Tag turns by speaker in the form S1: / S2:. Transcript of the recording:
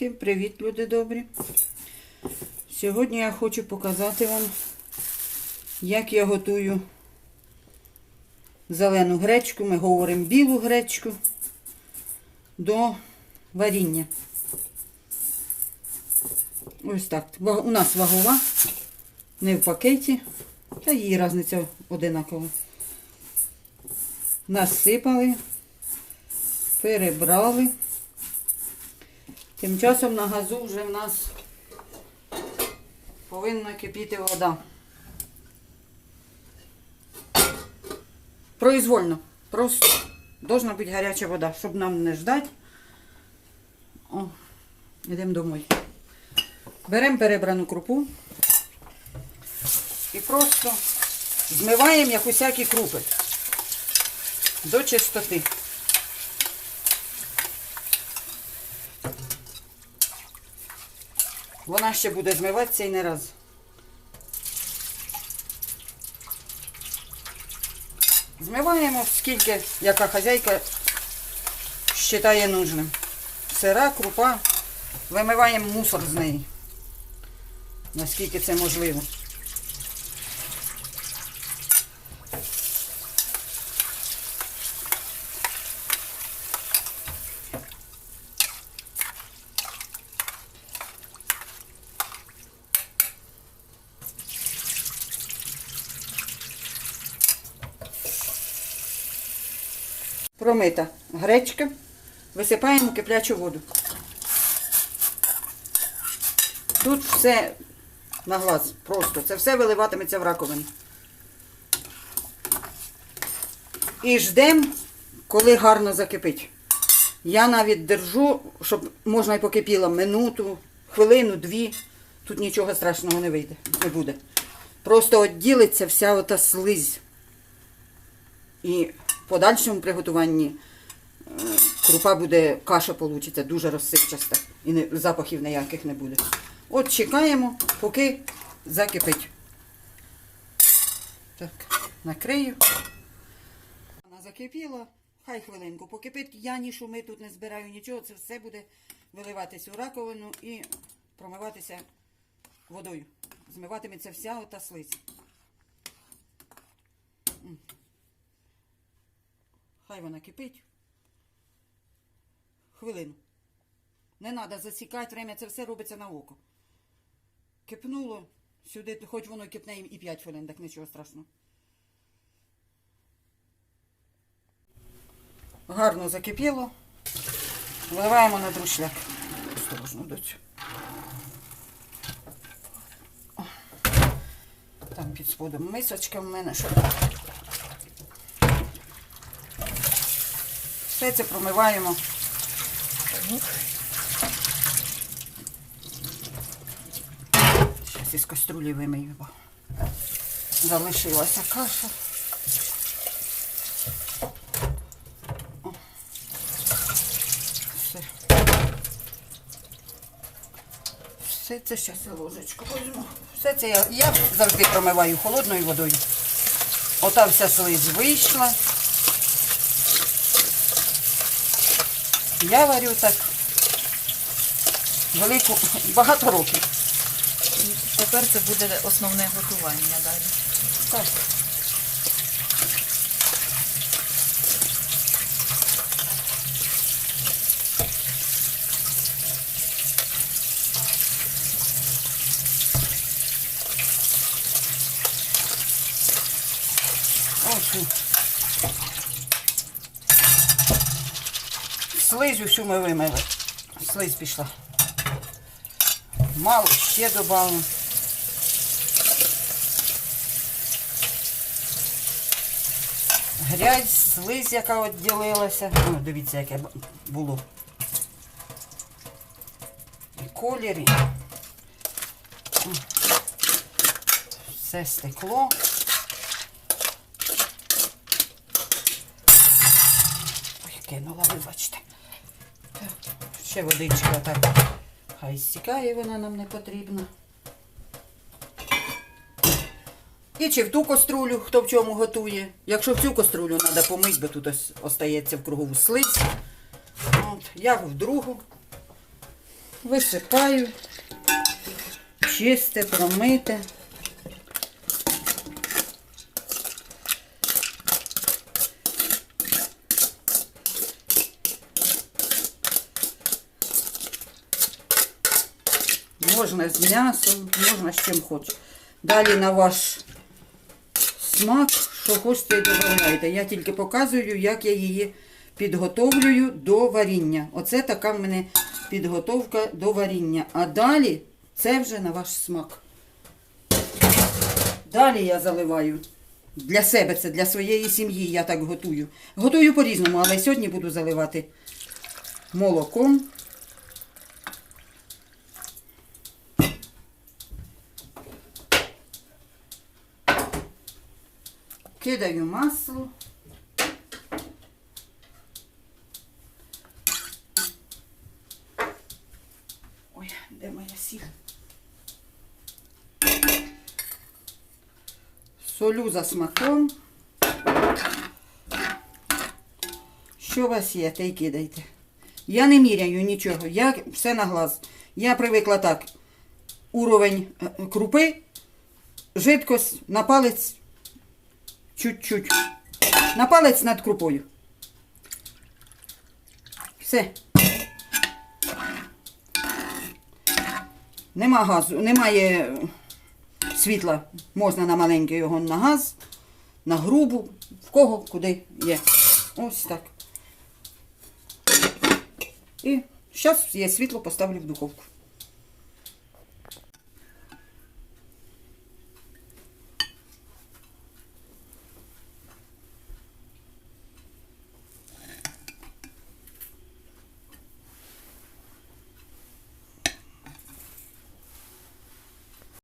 S1: Всім привіт, люди добрі. Сьогодні я хочу показати вам, як я готую зелену гречку. Ми говоримо білу гречку до варіння. Ось так. У нас вагова, не в пакеті, та її різниця одинакова. Насипали, перебрали. Тим часом на газу вже в нас повинна кипіти вода. Произвольно. Просто должна бути гаряча вода, щоб нам не ждати. О, йдемо домой. Беремо перебрану крупу і просто змиваємо як усякі крупи до чистоти. Вона ще буде змиватися і не раз. Змиваємо скільки, яка хазяйка вважає нужним. Сира, крупа. Вимиваємо мусор з неї. Наскільки це можливо. Промита гречка. Висипаємо киплячу воду. Тут все на глаз, просто. Це все виливатиметься в раковину. І ждемо, коли гарно закипить. Я навіть держу, щоб можна і покипіло минуту, хвилину, дві. Тут нічого страшного не вийде, не буде. Просто відділиться вся ота слизь. І в подальшому приготуванні е, крупа буде, каша получиться дуже розсипчаста. І не, запахів ніяких не буде. От чекаємо, поки закипить. Так, накрию. Вона закипіла. Хай хвилинку покипить. Я ні шуми тут не збираю нічого. Це все буде виливатись у раковину і промиватися водою. Змиватиметься вся ота слизь. Хай вона кипить. Хвилину. Не треба засікати время, це все робиться на око. Кипнуло, сюди, хоч воно кипне і 5 хвилин, так нічого страшного. Гарно закипіло. Вливаємо на друшляк. Осторожно, доцю. Там під сподом мисочка в мене. Що? Все це промиваємо. Зараз із каструлі вимию, бо залишилася каша. Все. Все це зараз ложечку візьму. Все це я, я завжди промиваю холодною водою. Ота вся слизь вийшла. Я варю так велику, багато років.
S2: Тепер це буде основне готування далі.
S1: Так. Ось. і. Слизь усю ми вимили. Слизь пішла. Мало ще додамо. Грязь, слизь, яка відділилася. Ну, дивіться, яке було. І колір. Все стекло. Ой, кинула, вибачте. Так, Ще водичка так. Хай стікає, вона нам не потрібна. І чи в ту каструлю, хто в чому готує. Якщо в цю каструлю треба помити, бо тут ось остається в кругову слизь. От, я в другу. висипаю. Чисте, промите. Можна з м'ясом, можна з чим хочеш. Далі на ваш смак, що хочете і. Я тільки показую, як я її підготовлюю до варіння. Оце така в мене підготовка до варіння. А далі це вже на ваш смак. Далі я заливаю. Для себе це, для своєї сім'ї я так готую. Готую по-різному, але сьогодні буду заливати молоком. Кидаю масло. Ой, де моя сіль? Солю за смаком. Що у вас є, те й кидайте. Я не міряю нічого, я все на глаз. Я привикла так. Уровень е, крупи, жидкость на палець чуть-чуть. На палець над крупою. Все. Нема газу, немає світла. Можна на маленький його на газ, на грубу, в кого куди є. Ось так. І зараз є світло, поставлю в духовку.